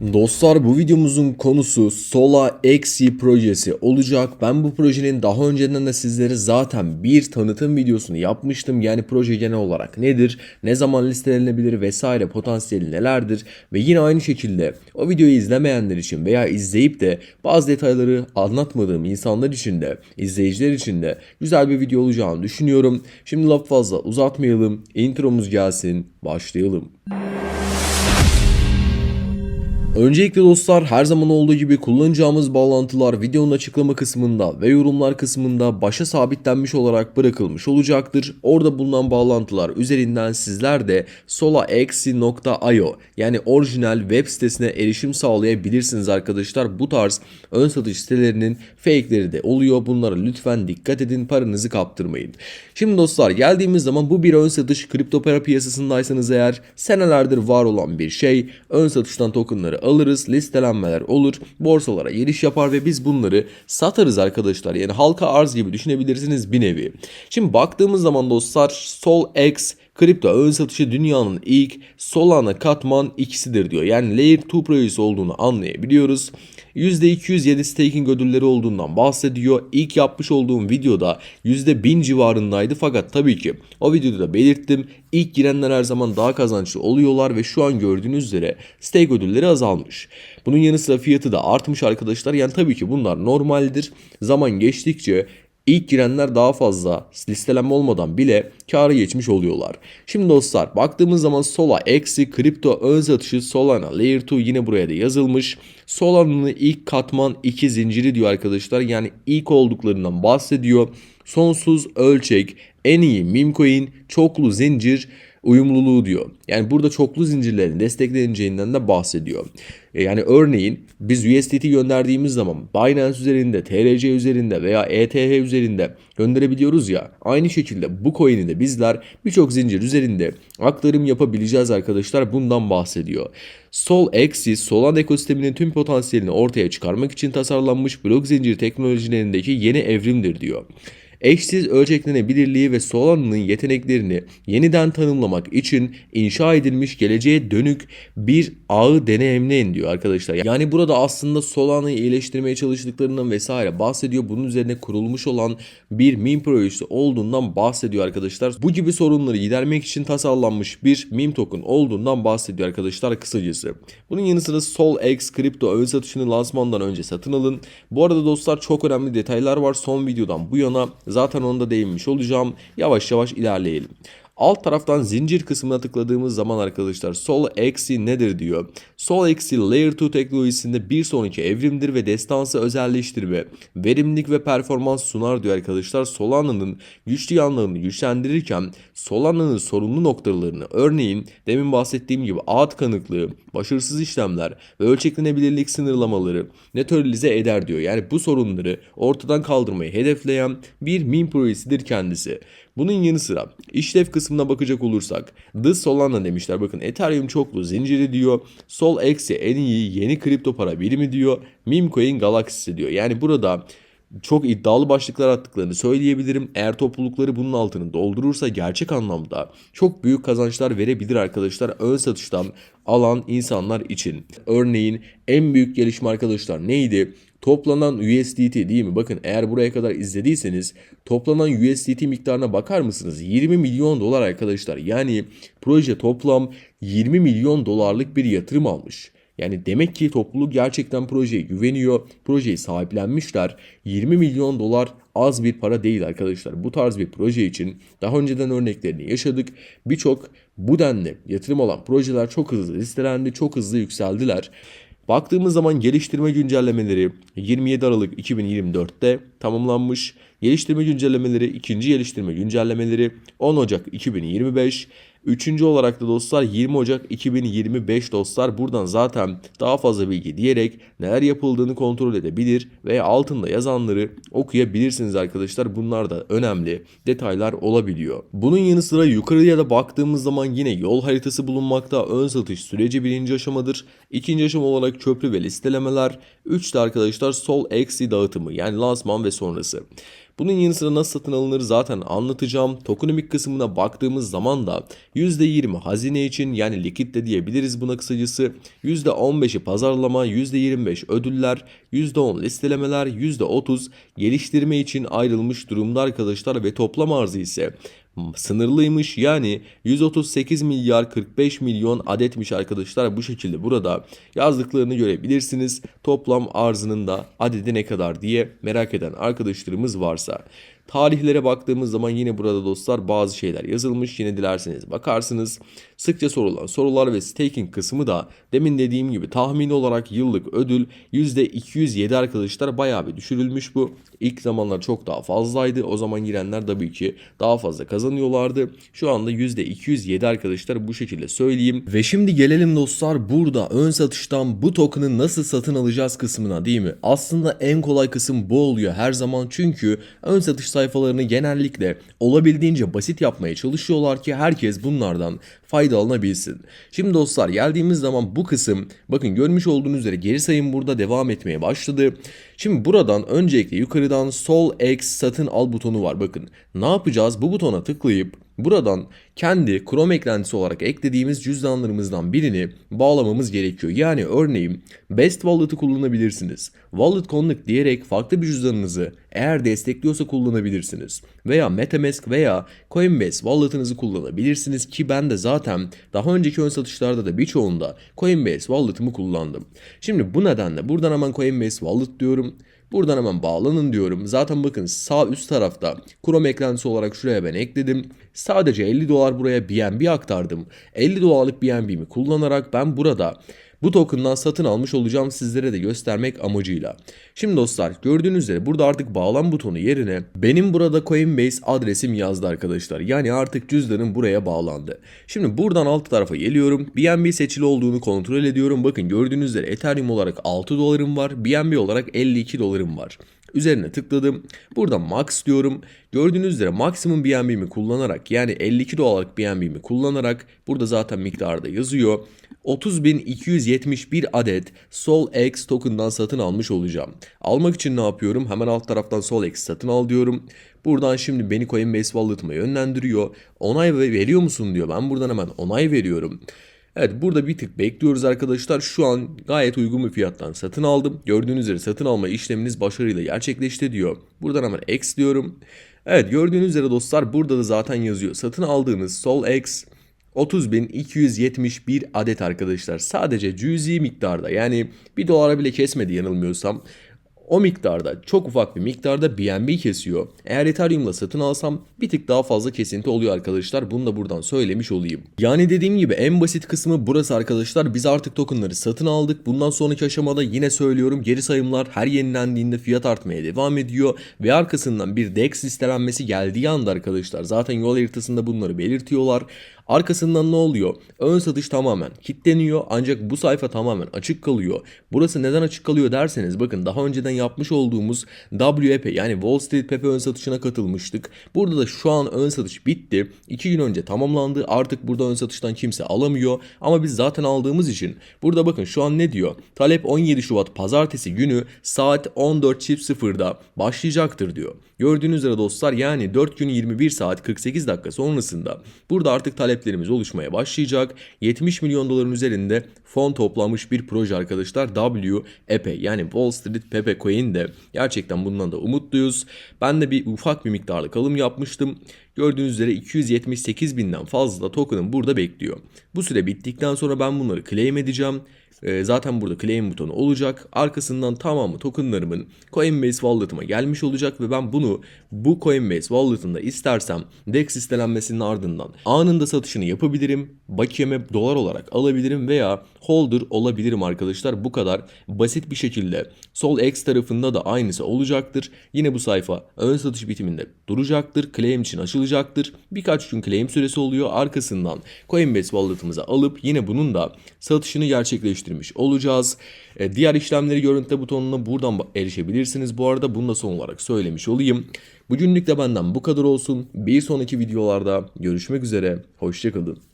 Dostlar bu videomuzun konusu Sola Xi projesi olacak. Ben bu projenin daha önceden de sizlere zaten bir tanıtım videosunu yapmıştım. Yani proje genel olarak nedir, ne zaman listelenebilir vesaire potansiyeli nelerdir ve yine aynı şekilde o videoyu izlemeyenler için veya izleyip de bazı detayları anlatmadığım insanlar için de izleyiciler için de güzel bir video olacağını düşünüyorum. Şimdi laf fazla uzatmayalım. Intromuz gelsin. Başlayalım. Öncelikle dostlar her zaman olduğu gibi kullanacağımız bağlantılar videonun açıklama kısmında ve yorumlar kısmında başa sabitlenmiş olarak bırakılmış olacaktır. Orada bulunan bağlantılar üzerinden sizler de solaexi.io yani orijinal web sitesine erişim sağlayabilirsiniz arkadaşlar. Bu tarz ön satış sitelerinin fake'leri de oluyor. Bunlara lütfen dikkat edin paranızı kaptırmayın. Şimdi dostlar geldiğimiz zaman bu bir ön satış kripto para piyasasındaysanız eğer senelerdir var olan bir şey. Ön satıştan tokenları alırız, listelenmeler olur, borsalara giriş yapar ve biz bunları satarız arkadaşlar. Yani halka arz gibi düşünebilirsiniz bir nevi. Şimdi baktığımız zaman dostlar SolX kripto ön satışı dünyanın ilk Solana katman ikisidir diyor. Yani Layer 2 projesi olduğunu anlayabiliyoruz. %207 staking ödülleri olduğundan bahsediyor. İlk yapmış olduğum videoda %1000 civarındaydı fakat tabii ki o videoda da belirttim. İlk girenler her zaman daha kazançlı oluyorlar ve şu an gördüğünüz üzere stake ödülleri azalmış. Bunun yanı sıra fiyatı da artmış arkadaşlar. Yani tabii ki bunlar normaldir. Zaman geçtikçe İlk girenler daha fazla listelenme olmadan bile kâra geçmiş oluyorlar. Şimdi dostlar baktığımız zaman Sola eksi kripto ön satışı Solana Layer 2 yine buraya da yazılmış. Solana'nın ilk katman 2 zinciri diyor arkadaşlar. Yani ilk olduklarından bahsediyor. Sonsuz ölçek, en iyi meme coin, çoklu zincir, uyumluluğu diyor. Yani burada çoklu zincirlerin destekleneceğinden de bahsediyor. E, Yani örneğin biz USDT gönderdiğimiz zaman Binance üzerinde, TRC üzerinde veya ETH üzerinde gönderebiliyoruz ya. Aynı şekilde bu coin'i de bizler birçok zincir üzerinde aktarım yapabileceğiz arkadaşlar. Bundan bahsediyor. Sol Axis, Solana ekosisteminin tüm potansiyelini ortaya çıkarmak için tasarlanmış blok zincir teknolojilerindeki yeni evrimdir diyor eşsiz ölçeklenebilirliği ve Solana'nın yeteneklerini yeniden tanımlamak için inşa edilmiş geleceğe dönük bir ağı deneyimleyin diyor arkadaşlar. Yani burada aslında Solana'yı iyileştirmeye çalıştıklarından vesaire bahsediyor. Bunun üzerine kurulmuş olan bir meme projesi olduğundan bahsediyor arkadaşlar. Bu gibi sorunları gidermek için tasarlanmış bir meme token olduğundan bahsediyor arkadaşlar kısacası. Bunun yanı sıra SolX kripto ön satışını lansmandan önce satın alın. Bu arada dostlar çok önemli detaylar var. Son videodan bu yana Zaten onda değinmiş olacağım. Yavaş yavaş ilerleyelim. Alt taraftan zincir kısmına tıkladığımız zaman arkadaşlar Sol X'i nedir diyor. Sol X'i Layer 2 teknolojisinde bir sonraki evrimdir ve destansı özelleştirme, verimlilik ve performans sunar diyor arkadaşlar. Solana'nın güçlü yanlarını güçlendirirken Solana'nın sorunlu noktalarını örneğin demin bahsettiğim gibi ağ tıkanıklığı, başarısız işlemler ve ölçeklenebilirlik sınırlamaları nötralize eder diyor. Yani bu sorunları ortadan kaldırmayı hedefleyen bir meme projesidir kendisi. Bunun yanı sıra işlev kısmına bakacak olursak The Solana demişler. Bakın Ethereum çoklu zinciri diyor. Sol eksi en iyi yeni kripto para birimi diyor. Meme Coin Galaxy diyor. Yani burada çok iddialı başlıklar attıklarını söyleyebilirim. Eğer toplulukları bunun altını doldurursa gerçek anlamda çok büyük kazançlar verebilir arkadaşlar ön satıştan alan insanlar için. Örneğin en büyük gelişme arkadaşlar neydi? Toplanan USDT değil mi? Bakın eğer buraya kadar izlediyseniz toplanan USDT miktarına bakar mısınız? 20 milyon dolar arkadaşlar. Yani proje toplam 20 milyon dolarlık bir yatırım almış. Yani demek ki topluluk gerçekten projeye güveniyor. Projeyi sahiplenmişler. 20 milyon dolar az bir para değil arkadaşlar. Bu tarz bir proje için daha önceden örneklerini yaşadık. Birçok bu denli yatırım alan projeler çok hızlı listelendi, çok hızlı yükseldiler. Baktığımız zaman geliştirme güncellemeleri 27 Aralık 2024'te tamamlanmış. Geliştirme güncellemeleri, ikinci geliştirme güncellemeleri 10 Ocak 2025. Üçüncü olarak da dostlar 20 Ocak 2025 dostlar buradan zaten daha fazla bilgi diyerek neler yapıldığını kontrol edebilir ve altında yazanları okuyabilirsiniz arkadaşlar. Bunlar da önemli detaylar olabiliyor. Bunun yanı sıra yukarıya da baktığımız zaman yine yol haritası bulunmakta. Ön satış süreci birinci aşamadır. İkinci aşama olarak köprü ve listelemeler. Üç de arkadaşlar sol eksi dağıtımı yani lansman ve sonrası. Bunun yanı sıra nasıl satın alınır zaten anlatacağım. Tokenomik kısmına baktığımız zaman da %20 hazine için yani likit de diyebiliriz buna kısacası. %15'i pazarlama, %25 ödüller, %10 listelemeler, %30 geliştirme için ayrılmış durumda arkadaşlar ve toplam arzı ise sınırlıymış. Yani 138 milyar 45 milyon adetmiş arkadaşlar. Bu şekilde burada yazdıklarını görebilirsiniz. Toplam arzının da adedi ne kadar diye merak eden arkadaşlarımız varsa. Tarihlere baktığımız zaman yine burada dostlar bazı şeyler yazılmış. Yine dilerseniz bakarsınız. Sıkça sorulan sorular ve staking kısmı da demin dediğim gibi tahmin olarak yıllık ödül %207 arkadaşlar bayağı bir düşürülmüş bu. İlk zamanlar çok daha fazlaydı. O zaman girenler tabii ki daha fazla kazanıyorlardı. Şu anda %207 arkadaşlar bu şekilde söyleyeyim. Ve şimdi gelelim dostlar burada ön satıştan bu token'ı nasıl satın alacağız kısmına değil mi? Aslında en kolay kısım bu oluyor her zaman çünkü ön satış sayfalarını genellikle olabildiğince basit yapmaya çalışıyorlar ki herkes bunlardan faydalanabilsin. Şimdi dostlar geldiğimiz zaman bu kısım bakın görmüş olduğunuz üzere geri sayım burada devam etmeye başladı. Şimdi buradan öncelikle yukarıdan sol X satın al butonu var bakın. Ne yapacağız? Bu butona tıklayıp buradan kendi Chrome eklentisi olarak eklediğimiz cüzdanlarımızdan birini bağlamamız gerekiyor. Yani örneğin Best Wallet'ı kullanabilirsiniz. Wallet Connect diyerek farklı bir cüzdanınızı eğer destekliyorsa kullanabilirsiniz. Veya Metamask veya Coinbase Wallet'ınızı kullanabilirsiniz ki ben de zaten daha önceki ön satışlarda da birçoğunda Coinbase Wallet'ımı kullandım. Şimdi bu nedenle buradan hemen Coinbase Wallet diyorum. Buradan hemen bağlanın diyorum. Zaten bakın sağ üst tarafta Chrome eklentisi olarak şuraya ben ekledim. Sadece 50 dolar buraya BNB aktardım. 50 dolarlık BNB'mi kullanarak ben burada bu token'dan satın almış olacağım sizlere de göstermek amacıyla. Şimdi dostlar gördüğünüz üzere burada artık bağlan butonu yerine benim burada Coinbase adresim yazdı arkadaşlar. Yani artık cüzdanım buraya bağlandı. Şimdi buradan alt tarafa geliyorum. BNB seçili olduğunu kontrol ediyorum. Bakın gördüğünüz üzere Ethereum olarak 6 dolarım var. BNB olarak 52 dolarım var. Üzerine tıkladım. Burada max diyorum. Gördüğünüz üzere maksimum BNB'mi kullanarak yani 52 dolarlık BNB'mi kullanarak burada zaten miktarda yazıyor. 30.271 adet SolX token'dan satın almış olacağım. Almak için ne yapıyorum? Hemen alt taraftan SolX satın al diyorum. Buradan şimdi beni Coinbase Wallet'ıma yönlendiriyor. Onay veriyor musun diyor. Ben buradan hemen onay veriyorum. Evet burada bir tık bekliyoruz arkadaşlar. Şu an gayet uygun bir fiyattan satın aldım. Gördüğünüz üzere satın alma işleminiz başarıyla gerçekleşti diyor. Buradan hemen X diyorum. Evet gördüğünüz üzere dostlar burada da zaten yazıyor. Satın aldığınız Sol X 30.271 adet arkadaşlar. Sadece cüzi miktarda yani 1 dolara bile kesmedi yanılmıyorsam. O miktarda çok ufak bir miktarda BNB kesiyor. Eğer Ethereum'la satın alsam bir tık daha fazla kesinti oluyor arkadaşlar. Bunu da buradan söylemiş olayım. Yani dediğim gibi en basit kısmı burası arkadaşlar. Biz artık tokenları satın aldık. Bundan sonraki aşamada yine söylüyorum geri sayımlar her yenilendiğinde fiyat artmaya devam ediyor. Ve arkasından bir DEX listelenmesi geldiği anda arkadaşlar zaten yol haritasında bunları belirtiyorlar. Arkasından ne oluyor? Ön satış tamamen kilitleniyor ancak bu sayfa tamamen açık kalıyor. Burası neden açık kalıyor derseniz bakın daha önceden yapmış olduğumuz WEP yani Wall Street Pepe ön satışına katılmıştık. Burada da şu an ön satış bitti. 2 gün önce tamamlandı. Artık burada ön satıştan kimse alamıyor. Ama biz zaten aldığımız için burada bakın şu an ne diyor? Talep 17 Şubat pazartesi günü saat 14.00'da başlayacaktır diyor. Gördüğünüz üzere dostlar yani 4 gün 21 saat 48 dakika sonrasında burada artık taleplerimiz oluşmaya başlayacak. 70 milyon doların üzerinde fon toplanmış bir proje arkadaşlar. WEP yani Wall Street Pepe Coin de gerçekten bundan da umutluyuz. Ben de bir ufak bir miktarlık alım yapmıştım. Gördüğünüz üzere 278 binden fazla token'ım burada bekliyor. Bu süre bittikten sonra ben bunları claim edeceğim. Ee, zaten burada claim butonu olacak. Arkasından tamamı tokenlarımın Coinbase Wallet'ıma gelmiş olacak ve ben bunu bu Coinbase Wallet'ında istersem DEX listelenmesinin ardından anında satışını yapabilirim. Bakiyeme dolar olarak alabilirim veya holder olabilirim arkadaşlar. Bu kadar basit bir şekilde Sol X tarafında da aynısı olacaktır. Yine bu sayfa ön satış bitiminde duracaktır. Claim için açılacaktır. Birkaç gün claim süresi oluyor. Arkasından Coinbase Wallet'ımıza alıp yine bunun da satışını gerçekleştirmiş olacağız. E, diğer işlemleri görüntüle butonuna buradan erişebilirsiniz. Bu arada bunu da son olarak söylemiş olayım. Bugünlük de benden bu kadar olsun. Bir sonraki videolarda görüşmek üzere. Hoşçakalın.